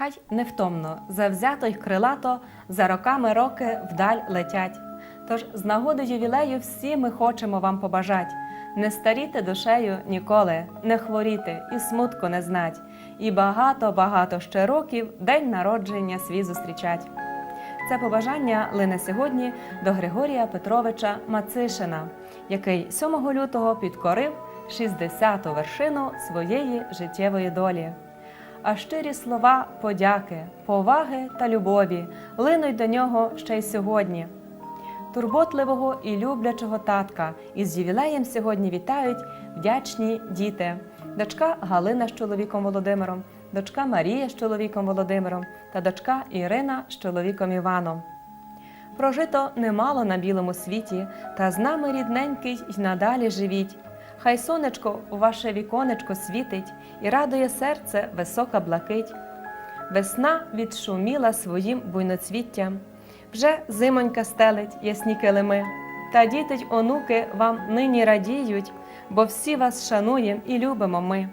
Хай невтомно, завзято й крилато, за роками роки вдаль летять. Тож з нагоди ювілею всі ми хочемо вам побажать. Не старіти душею ніколи, не хворіти і смутку не знать, і багато-багато ще років день народження свій зустрічать. Це побажання лине сьогодні до Григорія Петровича Мацишина, який 7 лютого підкорив 60-ту вершину своєї життєвої долі. А щирі слова подяки, поваги та любові линуть до нього ще й сьогодні. Турботливого і люблячого татка із ювілеєм сьогодні вітають вдячні діти. Дочка Галина з чоловіком Володимиром, дочка Марія з чоловіком Володимиром та дочка Ірина з чоловіком Іваном. Прожито немало на білому світі, та з нами рідненький й надалі живіть. Хай сонечко у ваше віконечко світить і радує серце висока блакить. Весна відшуміла своїм буйноцвіттям. Вже зимонька стелить ясні килими. Та діти й онуки вам нині радіють, бо всі вас шануєм і любимо ми.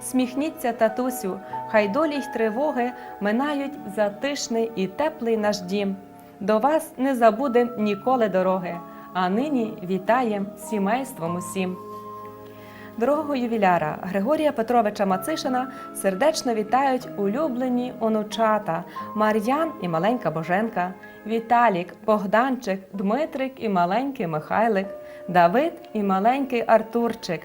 Сміхніться, татусю, хай долі й тривоги минають затишний і теплий наш дім. До вас не забудем ніколи дороги, а нині вітаєм сімейством усім. Дорогого ювіляра Григорія Петровича Мацишина сердечно вітають улюблені онучата Мар'ян і маленька Боженка, Віталік, Богданчик, Дмитрик і маленький Михайлик, Давид і маленький Артурчик.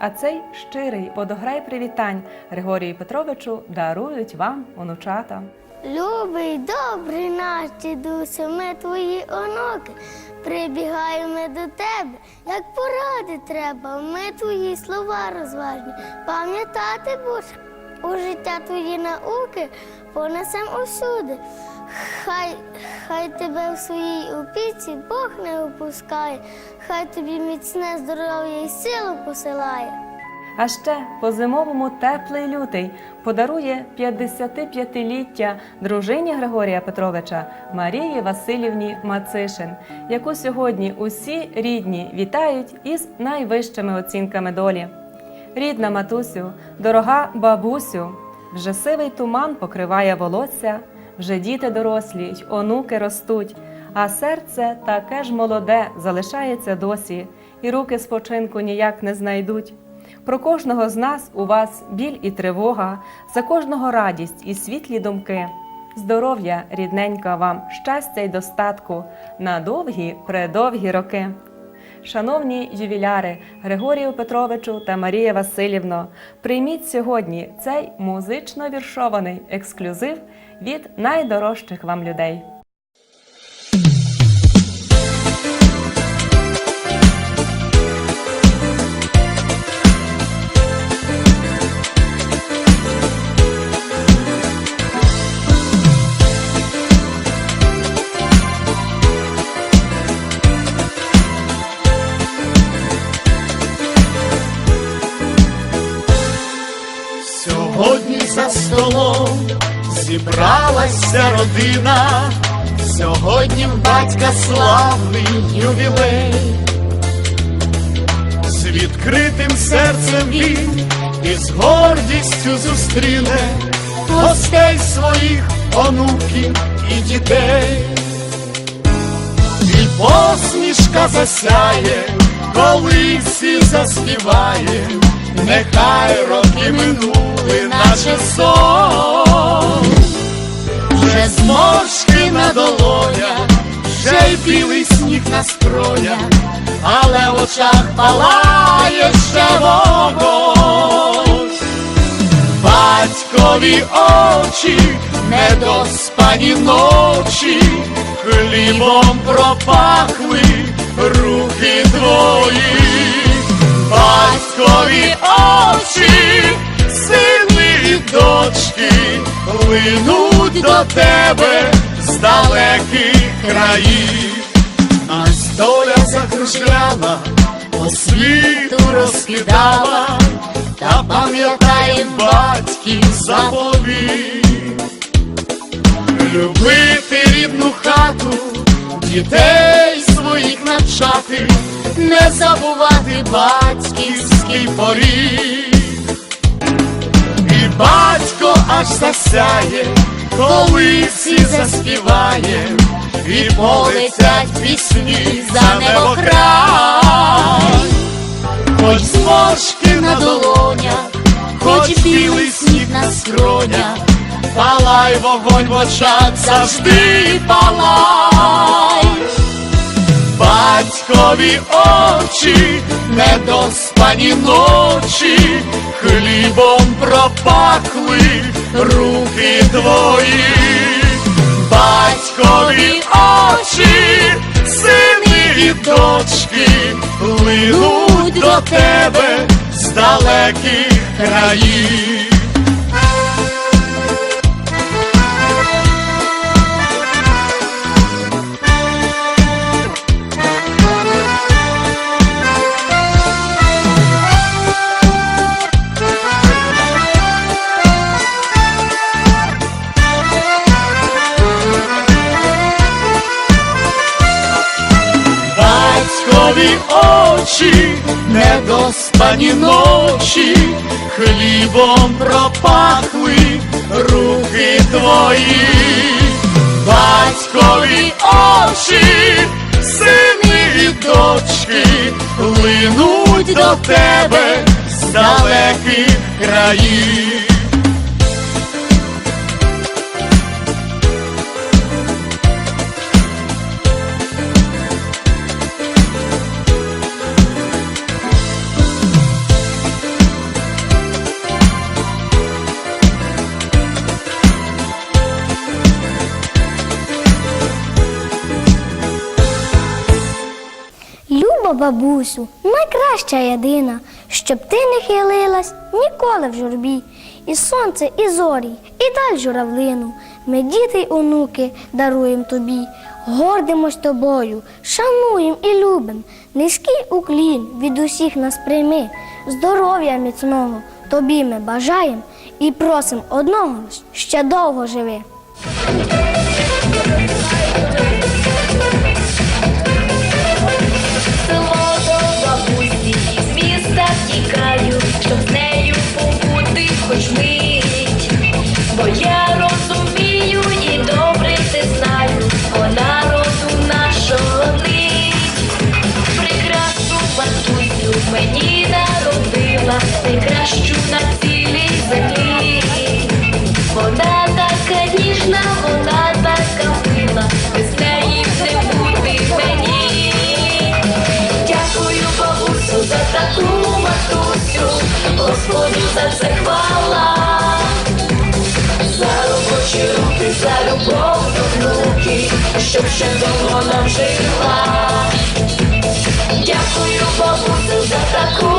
А цей щирий водограй привітань Григорію Петровичу дарують вам онучата. Любий, добрий наш дідусе, ми твої онуки. Прибігаємо до тебе, як поради треба. Ми твої слова розважні. Пам'ятати будеш у життя твої науки понесем усюди. Хай, хай тебе в своїй опіці Бог не опускає, хай тобі міцне здоров'я і силу посилає. А ще по зимовому теплий лютий подарує 55-ліття дружині Григорія Петровича Марії Васильівні Мацишин, яку сьогодні усі рідні вітають із найвищими оцінками долі. Рідна матусю, дорога бабусю, вже сивий туман покриває волосся, вже діти дорослі, онуки ростуть, а серце таке ж молоде залишається досі, і руки спочинку ніяк не знайдуть. Про кожного з нас у вас біль і тривога, за кожного радість і світлі думки. Здоров'я, рідненька вам, щастя й достатку на довгі, предовгі роки. Шановні ювіляри Григорію Петровичу та Марія Васильівно, прийміть сьогодні цей музично віршований ексклюзив від найдорожчих вам людей. Зібралася родина, сьогодні в батька славний ювілей, з відкритим серцем він і з гордістю зустріне гостей своїх онуків і дітей, і посмішка засяє, коли всі заспіває. Нехай роки минули, наче сон, вже зморшки на долонях, вже й білий сніг на скронях, але в очах палає ще вогонь. Батькові очі, недоспані ночі, хлібом пропахли руки твої батькові очі, дочки, линуть до тебе з далеких країв. Нас доля закружляла, по світу розкидала, та пам'ятай батьків заповіт. Любити рідну хату, дітей своїх навчати, не забувати батьківський поріг. Батько аж засяє, коли всі заспіваєм, і полетять пісні за небокрай. Хоч зморшки на долонях, хоч білий сніг на скронях, палай вогонь в очах, завжди палай. Батькові очі, недоспані ночі, хлібом пропахли руки твої, батькові очі, сини і дочки, линуть до тебе з далеких країв. Недоспані ночі, хлібом пропахли руки твої, батькові очі, сини і дочки, линуть до тебе з далеких країв. Люба бабусю, найкраща єдина, щоб ти не хилилась ніколи в журбі. І сонце, і зорі, і даль журавлину. Ми, діти й онуки, даруєм тобі. Гордимось тобою, шануєм і любим. Низький уклін від усіх нас прийми. Здоров'я міцного тобі ми бажаєм і просим одного ще довго живи. Я розумію і добре це знаю, вона роду нашого. Прекрасну матусю мені народила, найкращу на цілій землі. Вона така ніжна, вона така мила, неї не бути мені. Дякую бабусю за таку матусю, Господу за це хвала. За руки, за любов до внуки, щоб ще довго нам жила. Дякую бабусю за таку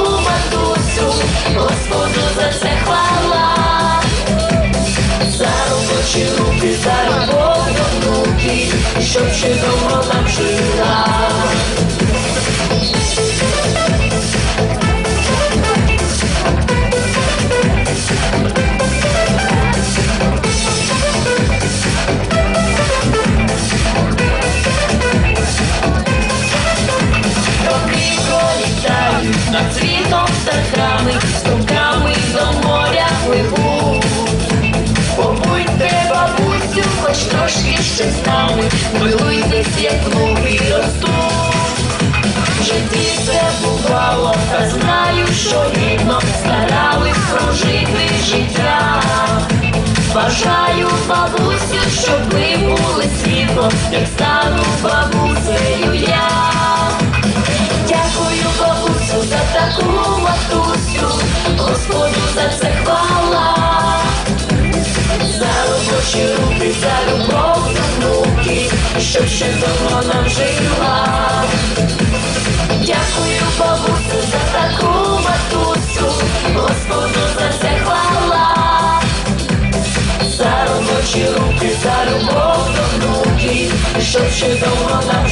Бажаю бабусю, щоб ви були світлом, як стану бабусею я. Дякую бабусю за таку матусю, Господу за це хвала. За робочі руки, за любов до внуки, щоб ще довго нам жила. Дякую бабусю за таку матусю, Господу за це робочі руки, за любов до внуки, щоб ще довго нам